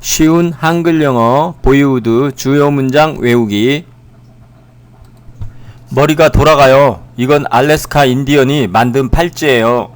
쉬운 한글 영어 보이우드 주요 문장 외우기 머리가 돌아가요. 이건 알래스카 인디언이 만든 팔찌예요.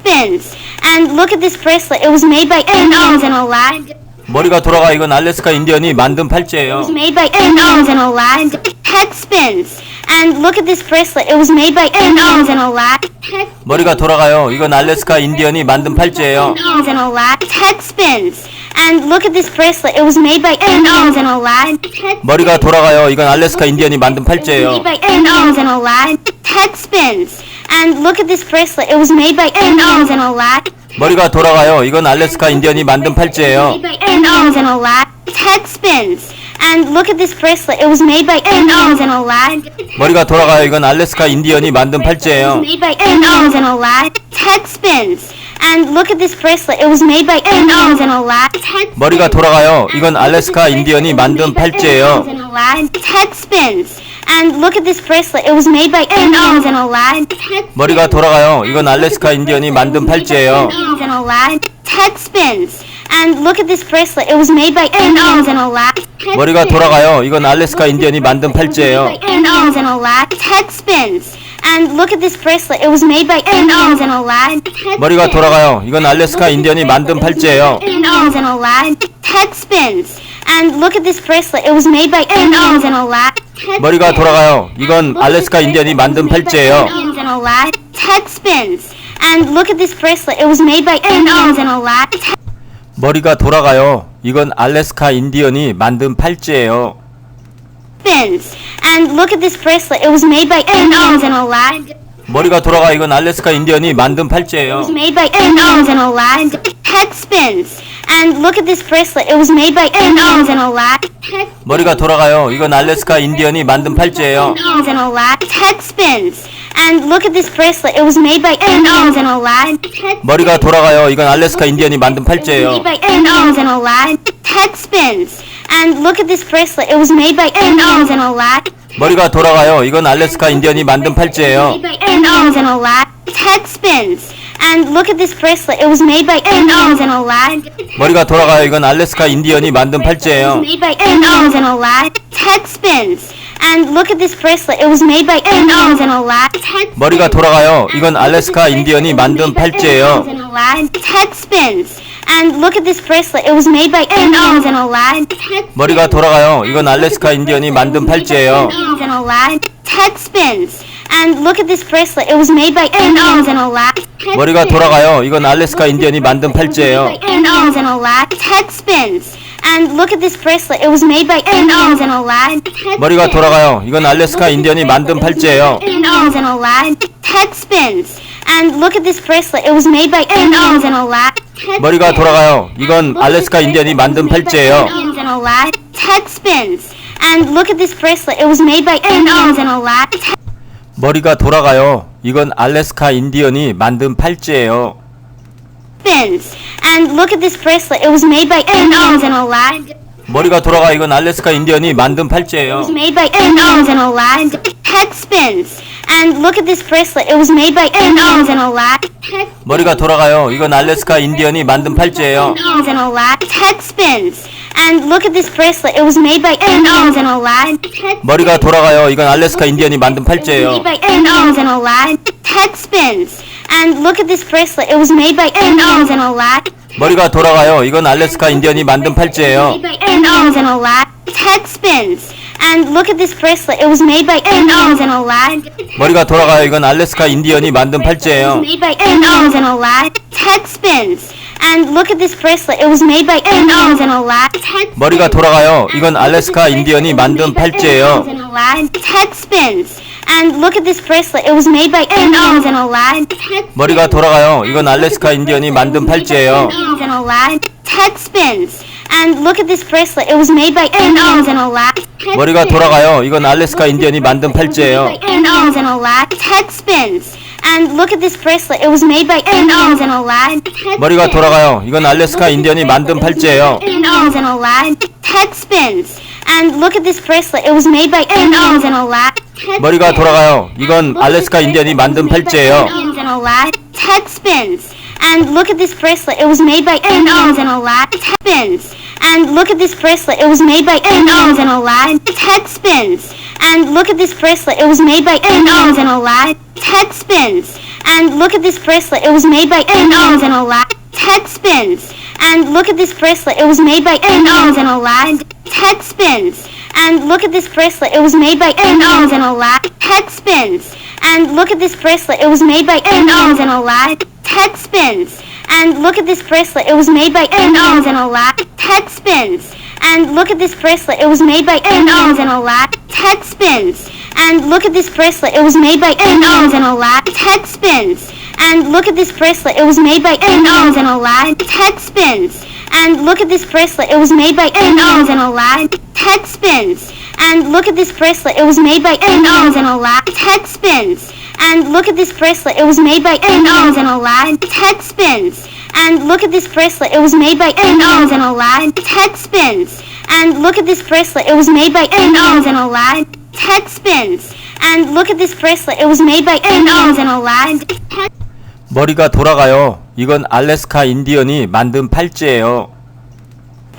Fins. And look at this bracelet. It was made by Indians in Alaska. 머리가 돌아가 이건 알래스카 인디언이 만든 It 팔찌예요. was made by Indians in Alaska. Head spins. And look at this bracelet. It was made by Indians in Alaska. Head 머리가 돌아가요. 이건 알래스카 인디언이 만든 팔찌예요. Indians in Alaska. Head spins. And look at this bracelet. It was made by Indians in Alaska. Head 머리가 돌아가요. 이건 알래스카 인디언이 만든 팔찌예요. made by Indians in Alaska. Head spins. And look at this bracelet. It was made by Indians in Alaska. 머리가 돌아가요. 이건 알래스카 인디언이 만든 팔찌예요. Made by Indians in Alaska. Head spins. And look at this bracelet. It was made by Indians in Alaska. 머리가 돌아가요. 이건 알래스카 인디언이 만든 팔찌예요. Made by Indians in Alaska. Head spins. And look at this bracelet. It was made by Indians in Alaska. Head 머리가 돌아가요. 이건 알래스카 인디언이 만든 팔찌예요. Head spins. And look at this bracelet. It was made by Indians in Alaska. Head 머리가 돌아가요. 이건 알래스카 인디언이 만든 팔찌예요. Indians in Alaska. Head spins. And look at this bracelet. It was made by Indians in Alaska. 머리가 돌아가요. 이건 알래스카 인디언이 만든 팔찌예요. Indians in Alaska. Head spins. And look at this bracelet. It was made by Indians in Alaska. 머리가 돌아가요. 이건 알래스카 인디언이 만든 팔찌예요. Indians in Alaska. Head spins. And look at this bracelet. It was made by Indians in Alaska. 머리가 돌아가요. 이건 알래스카 인디언이 만든 팔찌예요. Indians in Alaska. Head spins. And look at this bracelet. It was made by Indians in Alaska. 머리가 돌아가요. 이건 알래스카 인디언이 만든 팔찌예요. Spins. And look at this bracelet. It was made by Indians in Alaska. 머리가 돌아가 이건 알래스카 인디언이 만든 It 팔찌예요. was made by Indians in Alaska. Head spins. And look at this bracelet. It was made by Indians in Alaska. Head 머리가 돌아가요. 이건 알래스카 인디언이 만든 팔찌예요. Indians in Alaska. Head spins. And look at this bracelet. It was made by Indians in Alaska. Head 머리가 돌아가요. 이건 알래스카 인디언이 만든 팔찌예요. made by Indians in Alaska. Head spins. And look at this bracelet. It was made by Indians in Alaska. 머리가 돌아가요. 이건 알래스카 인디언이 만든 팔찌예요. Made by Indians in Alaska. Head spins. And look at this bracelet. It was made by Indians in Alaska. 머리가 돌아가요. 이건 알래스카 인디언이 만든 팔찌예요. Made by Indians in Alaska. Head spins. And look at this bracelet. It was made by Indians in Alaska. Head 머리가 돌아가요. 이건 알래스카 인디언이 만든 팔찌예요. Head spins. And look at this bracelet. It was made by Indians in Alaska. Head 머리가 돌아가요. 이건 알래스카 인디언이 만든 팔찌예요. Indians in Alaska. Head spins. And look at this bracelet. It was made by Indians in Alaska. 머리가 돌아가요. 이건 알래스카 인디언이 만든 팔찌예요. Indians in Alaska. Head spins. And look at this bracelet. It was made by Indians in Alaska. 머리가 돌아가요. 이건 알래스카 인디언이 만든 팔찌예요. Indians in Alaska. Head spins. And look at this bracelet. It was made by Indians in Alaska. 머리가 돌아가요. 이건 알래스카 인디언이 만든 팔찌예요. Indians in Alaska. Head spins. And look at this bracelet. It was made by Indians in Alaska. 머리가 돌아가요. 이건 알래스카 인디언이 만든 팔찌예요. Spins. And look at this bracelet. It was made by Indians in Alaska. 머리가 돌아가 이건 알래스카 인디언이 만든 was 팔찌예요. made by Indians in Alaska. Head spins. And look at this bracelet. It was made by Indians in Alaska. Head 머리가 돌아가요. 이건 알래스카 인디언이 만든 팔찌예요. Indians in Alaska. Head spins. And look at this bracelet. It was made by Indians in Alaska. Head 머리가 돌아가요. 이건 알래스카 인디언이 만든 팔찌예요. made by Indians in Alaska. Head spins. And look at this bracelet. It was made by Indians in Alaska. 머리가 돌아가요. 이건 알래스카 인디언이 만든 팔찌예요. Indians in Alaska. Head spins. And look at this bracelet. It was made by Indians in Alaska. 머리가 돌아가요. 이건 알래스카 인디언이 만든 팔찌예요. made by Indians in Alaska. Head spins. And look at this bracelet. It was made by Indians in Alaska. Head 머리가 돌아가요. 이건 알래스카 인디언이 만든 팔찌예요. in Alaska. Head spins. And look at this bracelet. It was made by Indians in Alaska. Head 머리가 돌아가요. 이건 알래스카 인디언이 만든 팔찌예요. Indians in Alaska. Head spins. And look at this bracelet. It was made by Indians in Alaska. Head 머리가 돌아가요. 이건 알래스카 인디언이 만든 팔찌예요. Indians in Alaska. Head spins. And look at this bracelet. It was made by Indians in Alaska. Head 머리가 돌아가요. 이건 알래스카 인디언이 만든 팔찌예요. Indians in Alaska. Head spins. And look at this bracelet. It was made by Indians in Alaska. 머리가 돌아가요. 이건 알래스카 인디언이 만든 팔찌예요. Indians in Alaska. Head spins. And look at this bracelet. It was made by Indians in Alaska. spins. And look at this bracelet. It was made by Indians in um, Aladdin. Its head spins. And look at this bracelet. It was made by Indians um, in Aladdin. Its head spins. And look at this bracelet. It was made by Indians um, in Aladdin. Its head spins. And look at this bracelet. It was made by Indians in Aladdin. Its head spins. And look at this bracelet. It was made by Indians in Aladdin. Its head spins. And look at this bracelet. It was made by Indians in Aladdin. Its head spins. And look at this bracelet. It was made by Indians in Aladdin. Its head spins. And look at this bracelet. It was made by Indians in Aladdin. Its head spins. And look at this bracelet. It was made by Indians in Aladdin. Its head spins. And look at this bracelet. It was made by Indians in Aladdin. Its head spins. And look at this bracelet. It was made by Indians in Aladdin. Its head spins. And look at this bracelet. It was made by Indians in Aladdin. Its head spins. And look at this bracelet. It was made by Indians in Aladdin. Its head spins. And look at this bracelet. It was made by Indians in Aladdin. Its head spins. And look at this bracelet. It was made by Indians in Aladdin. Its head spins. And look at this bracelet. It was made by Indians in Aladdin. Its head 머리가 돌아가요. 이건 알래스카 인디언이 만든 팔찌예요.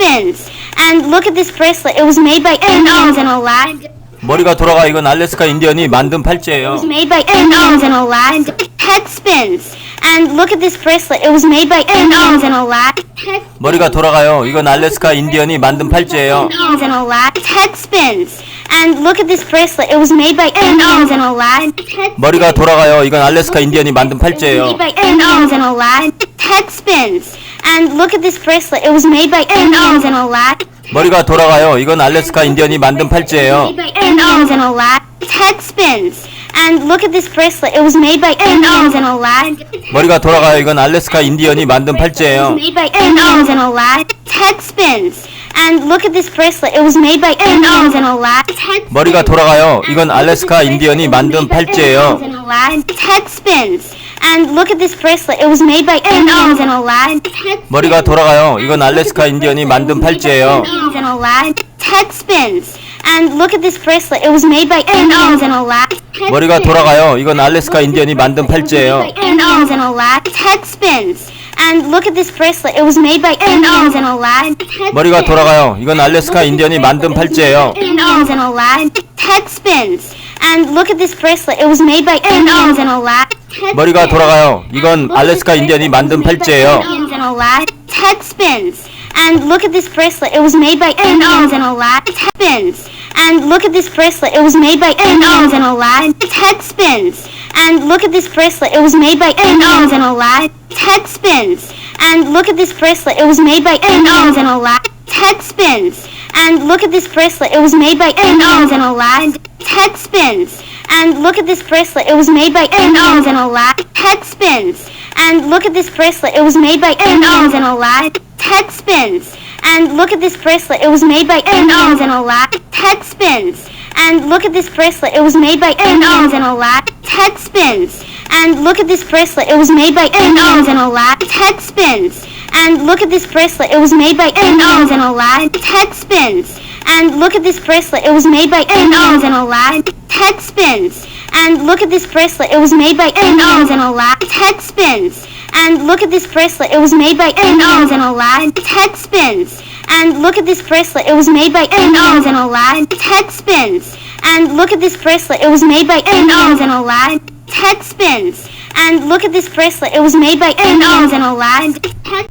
spins. And look at this bracelet. It was made by Indians in Aladdin. 머리가 돌아가. 이건 알래스카 인디언이 만든 It 팔찌예요. was made by Indians in Aladdin. Head spins. And look at this bracelet. It was made by Indians in Aladdin. Head 머리가 돌아가요. 이건 알래스카 인디언이 만든 팔찌예요. Indians in Aladdin. Head spins. And look at this bracelet. It was made by Indians in Aladdin. Head 머리가 돌아가요. 이건 알래스카 인디언이 만든 팔찌예요. made by Indians in Aladdin. Head spins. And look at this bracelet. It was made by Indians in Aladdin. 머리가 돌아가요. 이건 알래스카 인디언이 만든 팔찌예요. Made by Indians in Aladdin. Head spins. And look at this bracelet. It was made by Indians in Aladdin. 머리가 돌아가요. 이건 알래스카 인디언이 만든 팔찌예요. made by Indians in Aladdin. Head spins. And look at this bracelet. It was made by Indians in Aladdin. Head 머리가 돌아가요. 이건 알래스카 인디언이 만든 팔찌예요. Head spins. And look at this bracelet. It was made by Indians in Aladdin. 머리가 돌아가요. 이건 알래스카 인디언이 만든 팔찌예요. Indians in Aladdin. Head spins. And look at this bracelet. It was made by Indians in Aladdin. 머리가 돌아가요. 이건 알래스카 인디언이 만든 팔찌예요. Indians in Aladdin. Head spins. And look at this bracelet. It was made by Indians in Aladdin. 머리가 돌아가요. 이건 알래스카 인디언이 만든 팔찌예요. Indians in Aladdin. Head spins. And look at this bracelet. It was made by Indians in Aladdin. 머리가 돌아가요. 이건 알래스카 인디언이 만든 팔찌예요. Indians in Aladdin. Head spins. And look at this bracelet. It was made by Indians in Aladdin. Head spins. And look at this bracelet. It was made by Indians in oh, Aladdin. Head spins. And look at this bracelet. It was made by Indians oh, in Aladdin. Head spins. And look at this bracelet. It was made by Indians in oh, Aladdin. Head spins. And look at this bracelet. It was made by Indians in Aladdin. Head spins. And look at this bracelet. It was made by Indians in Aladdin. Head spins. And look at this bracelet. It was made by Indians in Aladdin. Head spins. And look at this bracelet. It was made by Indians in Aladdin. Head spins. And look at this bracelet. It was made by Indians in Aladdin. Head spins. And look at this bracelet. It was made by Indians in Aladdin. Head spins. And look at this bracelet. It was made by Indians in Aladdin. Head spins. And look at this bracelet. It was made by Indians in Aladdin. Head spins. And look at this bracelet. It was made by Indians in Aladdin. Head spins. And look at this bracelet. It was made by Indians in Aladdin. Head spins. And look at this bracelet. It was made by Indians in Aladdin. Head spins. And look at this bracelet. It was made by Indians in Aladdin. Head spins. And look at this bracelet. It was made by Indians in Aladdin. Head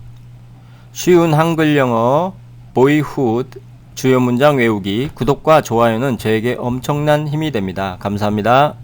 쉬운 한글 영어 보이훗 주요 문장 외우기 구독과 좋아요는 저에게 엄청난 힘이 됩니다. 감사합니다.